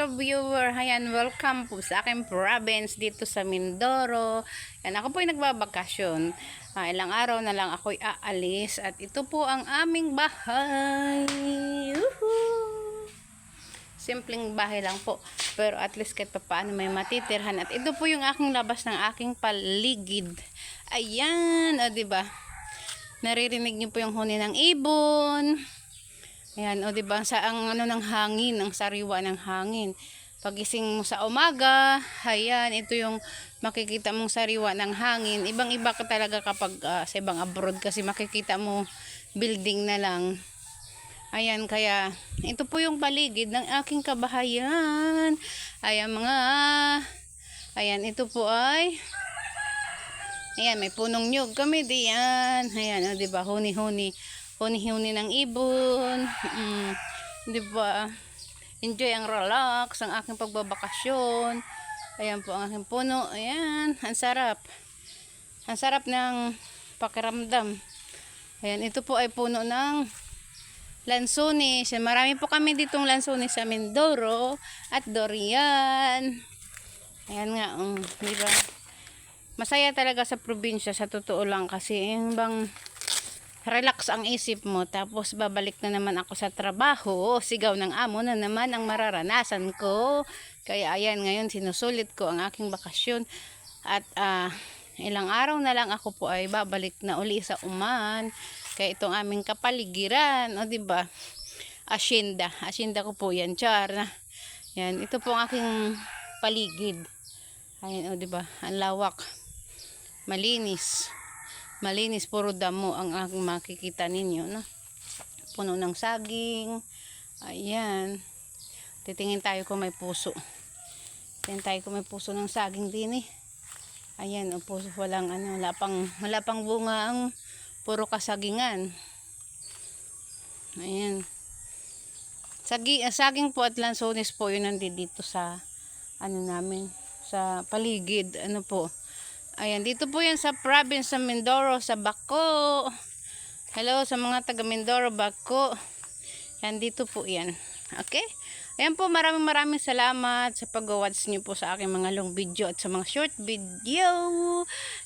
hello viewer. Ayan, welcome po sa aking province dito sa Mindoro. Yan, ako po ay nagbabakasyon. Ah, ilang araw na lang ako'y aalis at ito po ang aming bahay. Simpleng bahay lang po. Pero at least kahit pa paano may matitirhan. At ito po yung aking labas ng aking paligid. Ayan, o diba? Naririnig niyo po yung huni ng ibon. Ayan, o diba, sa ang ano ng hangin, ang sariwa ng hangin. Pagising mo sa umaga, ayan, ito yung makikita mong sariwa ng hangin. Ibang-iba ka talaga kapag ah, sa ibang abroad kasi makikita mo building na lang. Ayan, kaya ito po yung paligid ng aking kabahayan. Ayan mga, ayan, ito po ay Ayan, may punong nyug kami diyan. Ayan, o, diba? Huni-huni. Huni-huni ng ibon. Mm, diba? Enjoy ang relax, ang aking pagbabakasyon. Ayan po ang aking puno. Ayan, ang sarap. Ang sarap ng pakiramdam. Ayan, ito po ay puno ng lansones. Marami po kami ditong lansones sa Mindoro at Dorian. Ayan nga, um, di ba? Masaya talaga sa probinsya sa totoo lang kasi yung bang relax ang isip mo tapos babalik na naman ako sa trabaho sigaw ng amo na naman ang mararanasan ko. Kaya ayan ngayon sinusulit ko ang aking bakasyon at ah, ilang araw na lang ako po ay babalik na uli sa uman kaya itong aming kapaligiran o di ba? Asyenda asyenda ko po yan char. Na yan ito po ang aking paligid. Ayan o di ba? Ang lawak. Malinis malinis puro damo ang aking makikita ninyo no? Puno ng saging. Ayan. Titingin tayo kung may puso. Titingin tayo kung may puso ng saging din eh. Ayan o puso walang ano wala pang, wala pang bunga ang puro kasagingan. Ayan. Sagi, ah, saging po at lansones po yun nandito sa ano namin sa paligid. Ano po Ayan, dito po yan sa province sa Mindoro, sa Bako. Hello sa mga taga Mindoro, Bako. Yan, dito po yan. Okay? Ayan po, maraming maraming salamat sa pag-watch niyo po sa aking mga long video at sa mga short video.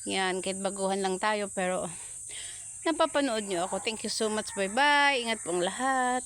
Yan, kahit baguhan lang tayo pero napapanood niyo ako. Thank you so much. Bye-bye. Ingat pong lahat.